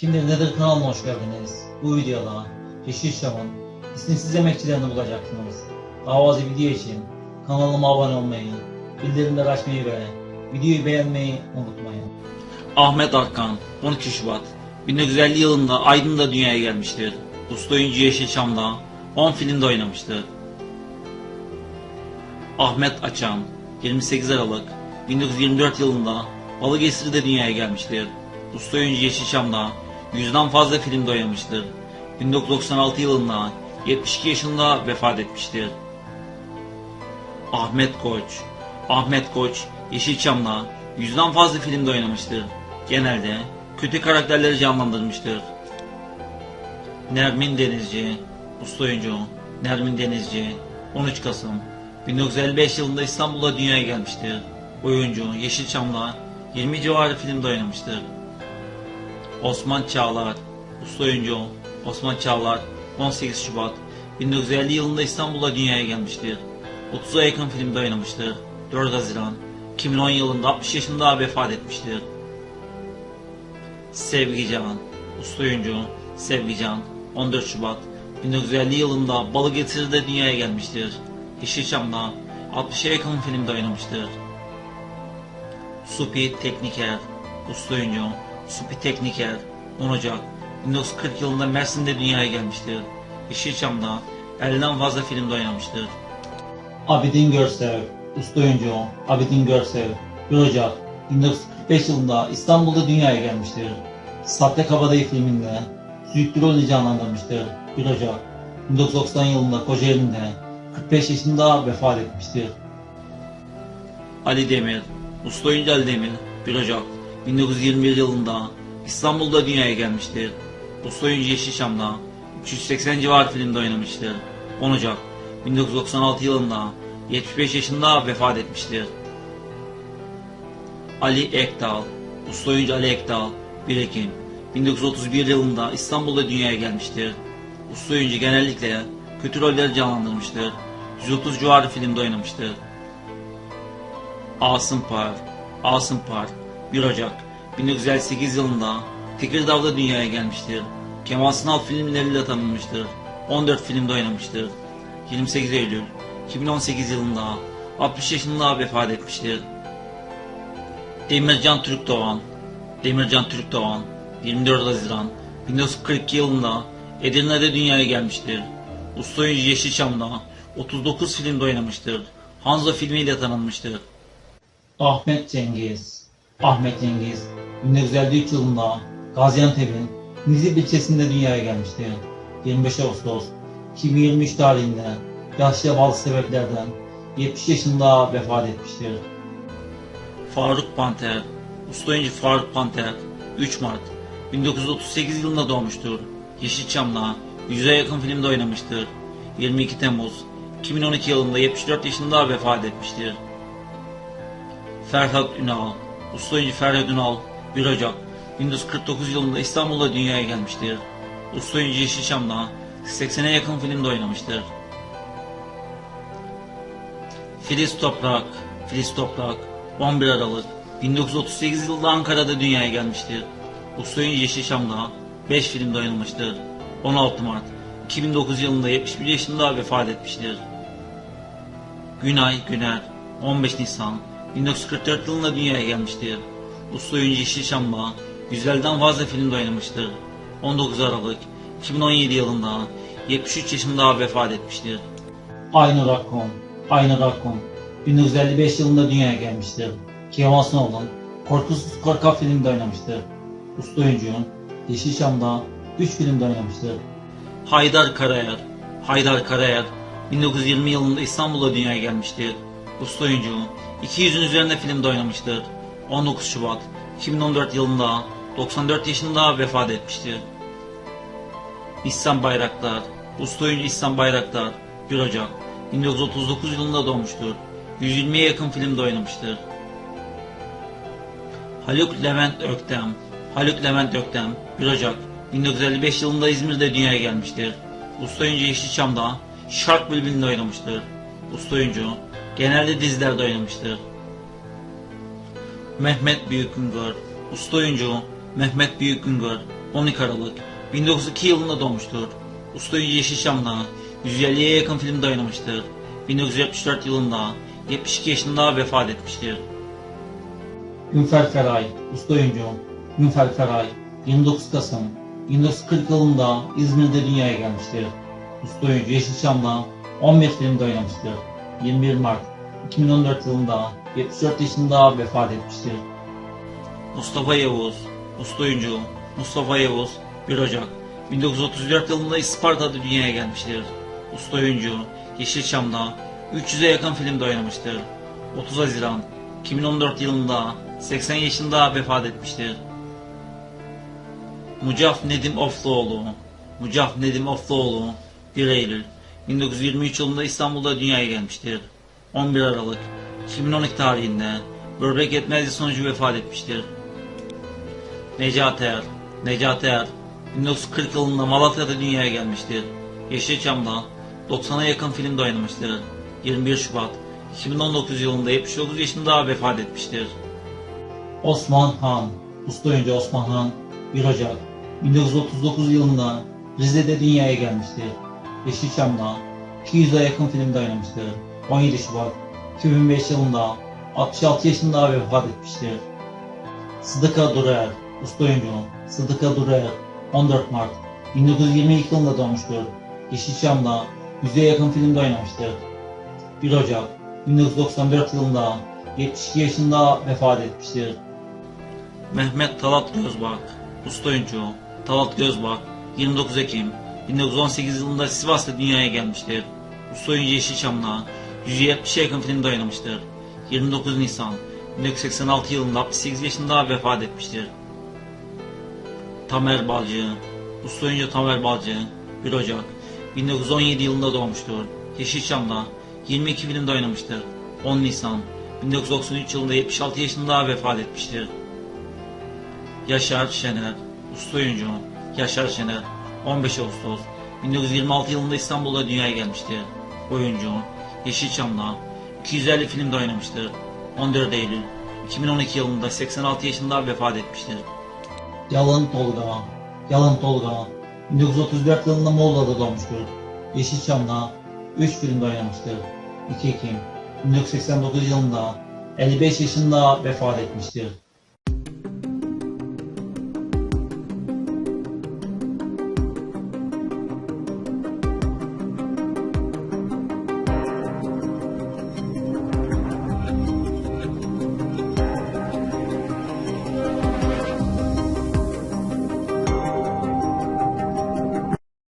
Şimdi Nedir kanalına hoş geldiniz. Bu videoda Yeşilçam'ın isimsiz emekçilerini bulacaksınız. Fazla video için kanalıma abone olmayı, bildirimleri açmayı ve videoyu beğenmeyi unutmayın. Ahmet Arkan 12 Şubat 1950 yılında Aydın'da dünyaya gelmiştir. Usta oyuncu Yeşilçam'da 10 filmde oynamıştır. Ahmet Açam 28 Aralık 1924 yılında Balıkesir'de dünyaya gelmiştir. Usta oyuncu Yeşilçam'da 100'den fazla filmde oynamıştır. 1996 yılında 72 yaşında vefat etmiştir. Ahmet Koç Ahmet Koç Yeşilçam'da yüzden fazla filmde oynamıştır. Genelde kötü karakterleri canlandırmıştır. Nermin Denizci Usta oyuncu Nermin Denizci 13 Kasım 1955 yılında İstanbul'da dünyaya gelmiştir. Oyuncu Yeşilçam'da 20 civarı filmde oynamıştır. Osman Çağlar Usta oyuncu Osman Çağlar 18 Şubat 1950 yılında İstanbul'da dünyaya gelmiştir. 30'a yakın filmde oynamıştır. 4 Haziran 2010 yılında 60 yaşında vefat etmiştir. Sevgican Usta oyuncu Sevgican 14 Şubat 1950 yılında Balıkesir'de dünyaya gelmiştir. Yeşilçam'da 60'a yakın filmde oynamıştır. Supi Tekniker Usta oyuncu Tekniker 10 Ocak 1940 yılında Mersin'de dünyaya gelmiştir. Yeşilçam'da 50'den fazla filmde oynamıştır. Abidin Görsev, usta oyuncu Abidin Görsev, 1 Ocak 1945 yılında İstanbul'da dünyaya gelmiştir. Sahte Kabadayı filminde Zühtü rolünü canlandırmıştır. 1 Ocak 1990 yılında Kocaeli'nde 45 yaşında vefat etmiştir. Ali Demir, usta oyuncu Ali Demir, 1 Ocak 1921 yılında İstanbul'da dünyaya gelmiştir. Usta oyuncu Yeşilçam'da 380 civar filmde oynamıştır. 10 Ocak 1996 yılında 75 yaşında vefat etmiştir. Ali Ekdal, usta oyuncu Ali Ekdal, 1 Ekim 1931 yılında İstanbul'da dünyaya gelmiştir. Usta oyuncu genellikle kötü rolleri canlandırmıştır. 130 civarı filmde oynamıştır. Asım Park, Asım Park, 1 Ocak 1958 yılında Tekirdağ'da dünyaya gelmiştir. Kemal Sunal filmleriyle tanınmıştır. 14 filmde oynamıştır. 28 Eylül 2018 yılında 60 yaşında vefat etmiştir. Demircan Türkdoğan, Demircan Türkdoğan 24 Haziran 1942 yılında Edirne'de dünyaya gelmiştir. Usta oyuncu Yeşilçam'da 39 filmde oynamıştır. Hanzo filmiyle tanınmıştır. Ahmet Cengiz Ahmet Cengiz 1953 yılında Gaziantep'in Nizip ilçesinde dünyaya gelmiştir. 25 Ağustos 2023 tarihinde yaşlıya bağlı sebeplerden 70 yaşında vefat etmiştir. Faruk Panter, usta oyuncu Faruk Panter, 3 Mart 1938 yılında doğmuştur. Yeşilçam'da 100'e yakın filmde oynamıştır. 22 Temmuz 2012 yılında 74 yaşında vefat etmiştir. Ferhat Ünal, usta oyuncu Ferhat Ünal, 1 Ocak 1949 yılında İstanbul'da dünyaya gelmiştir. Usta oyuncu Yeşilçam'da 80'e yakın filmde oynamıştır. Filiz Toprak, Filiz Toprak 11 Aralık 1938 yılında Ankara'da dünyaya gelmiştir. Usta oyuncu Yeşilçam'da 5 filmde oynamıştır. 16 Mart 2009 yılında 71 yaşında vefat etmiştir. Günay Güner 15 Nisan 1944 yılında dünyaya gelmiştir. Usta oyuncu Yeşilçam'da 150'den fazla filmde oynamıştır. 19 Aralık 2017 yılında 73 yaşında vefat etmiştir. Aynur Akkon, Aynur Akkon 1955 yılında dünyaya gelmiştir. Kemal Sunal'ın Korkusuz Korkak filminde oynamıştır. Usta oyuncunun Yeşilçam'da 3 filmde oynamıştır. Haydar Karayar Haydar Karayar 1920 yılında İstanbul'a dünyaya gelmiştir. Usta oyuncu 200'ün üzerinde filmde oynamıştır. 19 Şubat 2014 yılında 94 yaşında vefat etmiştir. İhsan Bayraktar Usta oyuncu İhsan Bayraktar 1 Ocak 1939 yılında doğmuştur. 120'ye yakın filmde oynamıştır. Haluk Levent Öktem Haluk Levent Öktem 1 Ocak 1955 yılında İzmir'de dünyaya gelmiştir. Usta oyuncu Yeşilçam'da Şark Bülbül'ünde oynamıştır. Usta oyuncu genelde dizilerde oynamıştır. Mehmet Büyüküngör Usta oyuncu Mehmet Büyüküngör 12 Aralık 1902 yılında doğmuştur. Usta oyuncu Yeşilçam'da 150'ye yakın filmde oynamıştır. 1974 yılında 72 yaşında vefat etmiştir. Günfer Feray, usta oyuncu. Günfer Feray, 29 Kasım 1940 yılında İzmir'de dünyaya gelmiştir. Usta oyuncu Yeşilçam'da 11 filmde oynamıştır. 21 Mart 2014 yılında 74 yaşında vefat etmiştir. Mustafa Yavuz, usta oyuncu Mustafa Yavuz 1 Ocak 1934 yılında Isparta'da dünyaya gelmiştir. Usta oyuncu Yeşilçam'da 300'e yakın filmde oynamıştır. 30 Haziran 2014 yılında 80 yaşında vefat etmiştir. Mucaf Nedim Ofluoğlu Mucaf Nedim Ofluoğlu 1 Eylül 1923 yılında İstanbul'da dünyaya gelmiştir. 11 Aralık 2012 tarihinde böbrek yetmezliği sonucu vefat etmiştir. Necati Er Necati Er 1940 yılında Malatya'da dünyaya gelmiştir. Yeşilçam'da 90'a yakın filmde oynamıştır. 21 Şubat 2019 yılında 79 yaşında vefat etmiştir. Osman Han, usta oyuncu Osman Han, 1 Ocak 1939 yılında Rize'de dünyaya gelmiştir. Yeşilçam'da 200'e yakın filmde oynamıştır. 17 Şubat 2005 yılında 66 yaşında vefat etmiştir. Sıdıka Durer, usta oyuncu Sıdıka Durer, 14 Mart 1922 yılında doğmuştur. Yeşilçam'da 100'e yakın filmde oynamıştır. 1 Ocak 1994 yılında 72 yaşında vefat etmiştir. Mehmet Talat Gözbak, usta oyuncu Talat Gözbak, 29 Ekim 1918 yılında Sivas'ta dünyaya gelmiştir. Usta oyuncu Yeşilçam'da 170'e yakın filmde oynamıştır. 29 Nisan 1986 yılında 68 yaşında vefat etmiştir. Tamer Balcı, usta oyuncu Tamer Balcı, 1 Ocak 1917 yılında doğmuştur. Yeşilçam'da 22 filmde oynamıştır. 10 Nisan 1993 yılında 76 yaşında vefat etmiştir. Yaşar Şener, usta oyuncu Yaşar Şener, 15 Ağustos 1926 yılında İstanbul'da dünyaya gelmiştir. Oyuncu, Yeşilçam'da 250 filmde oynamıştır. 14 Eylül 2012 yılında 86 yaşında vefat etmiştir. Yalın Tolga, Yalın Tolga, 1934 yılında Muğla'da doğmuştur. Yeşilçam'da 3 filmde oynamıştır. 2 Ekim 1989 yılında 55 yaşında vefat etmiştir.